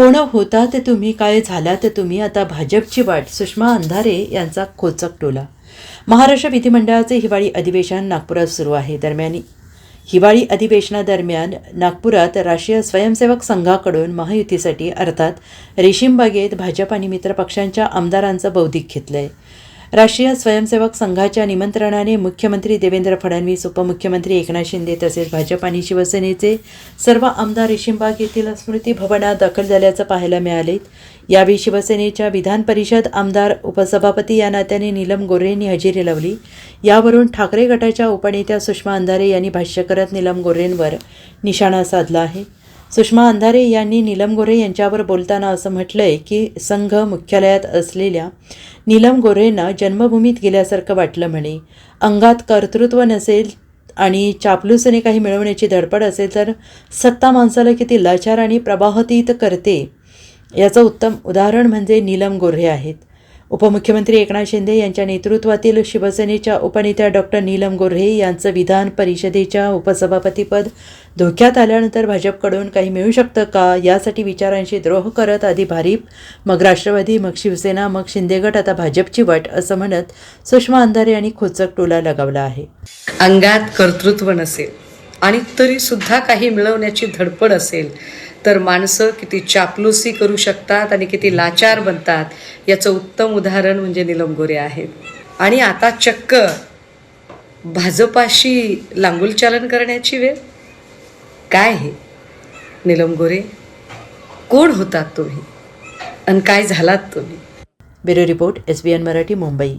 कोण होता ते तुम्ही काय झाला ते तुम्ही. आता भाजपची वाट सुषमा अंधारे यांचा खोचक टोला. महाराष्ट्र विधिमंडळाचे हिवाळी अधिवेशन नागपुरात सुरू आहे. दरम्यान हिवाळी अधिवेशनादरम्यान नागपुरात राष्ट्रीय स्वयंसेवक संघाकडून महायुतीसाठी अर्थात रेशीमबागेत भाजप आणि मित्र पक्षांच्या आमदारांचं बौद्धिक घेतलंय. राष्ट्रीय स्वयंसेवक संघाच्या निमंत्रणाने मुख्यमंत्री देवेंद्र फडणवीस उपमुख्यमंत्री एकनाथ शिंदे तसेच भाजप आणि शिवसेनेचे सर्व आमदार रेशीमबाग येथील स्मृती भवनात दाखल झाल्याचं पाहायला मिळाले. यावेळी शिवसेनेच्या विधान परिषद आमदार उपसभापती या नात्याने नीलम गोरे यांनी हजेरी लावली. यावरून ठाकरे गटाच्या उपनेत्या सुषमा अंधारे यांनी भाष्य करत नीलम गोरेंवर निशाणा साधला आहे. सुषमा अंधारे यांनी नीलम गोरे यांच्यावर बोलताना असं म्हटलंय की संघ मुख्यालयात असलेल्या नीलम गोरेंना जन्मभूमीत गेल्यासारखं वाटलं म्हणे. अंगात कर्तृत्व नसेल आणि चापलूसने काही मिळवण्याची धडपड असेल तर सत्ता माणसाला किती लाचार आणि प्रवाहतीत करते? याचं उत्तम उदाहरण म्हणजे नीलम गोरे आहेत. उपमुख्यमंत्री एकनाथ शिंदे यांच्या नेतृत्वातील शिवसेनेच्या उपनेत्या डॉक्टर नीलम गोऱ्हे यांचं विधान परिषदेच्या उपसभापतीपद धोक्यात आल्यानंतर भाजपकडून काही मिळू शकतं का? यासाठी विचारांशी द्रोह करत आधी भारीप मग राष्ट्रवादी मग शिवसेना मग शिंदेगट आता भाजपची वाट असं म्हणत सुषमा अंधारे यांनी खोचक टोला लगावला आहे. अंगात कर्तृत्व नसेल आणि तरी सुद्धा काही मिळवण्याची धडपड असेल तर माणसं किती चापलुसी करू शकतात आणि किती लाचार बनतात याचं उत्तम उदाहरण म्हणजे निलम गोरे आहेत. आणि आता चक्क भाजपाशी लांगुलचालन करण्याची वेळ? काय हे? निलम गोरे कोण होतात तुम्ही? आणि काय झालात तुम्ही? Bureau report S B N Marathi Mumbai.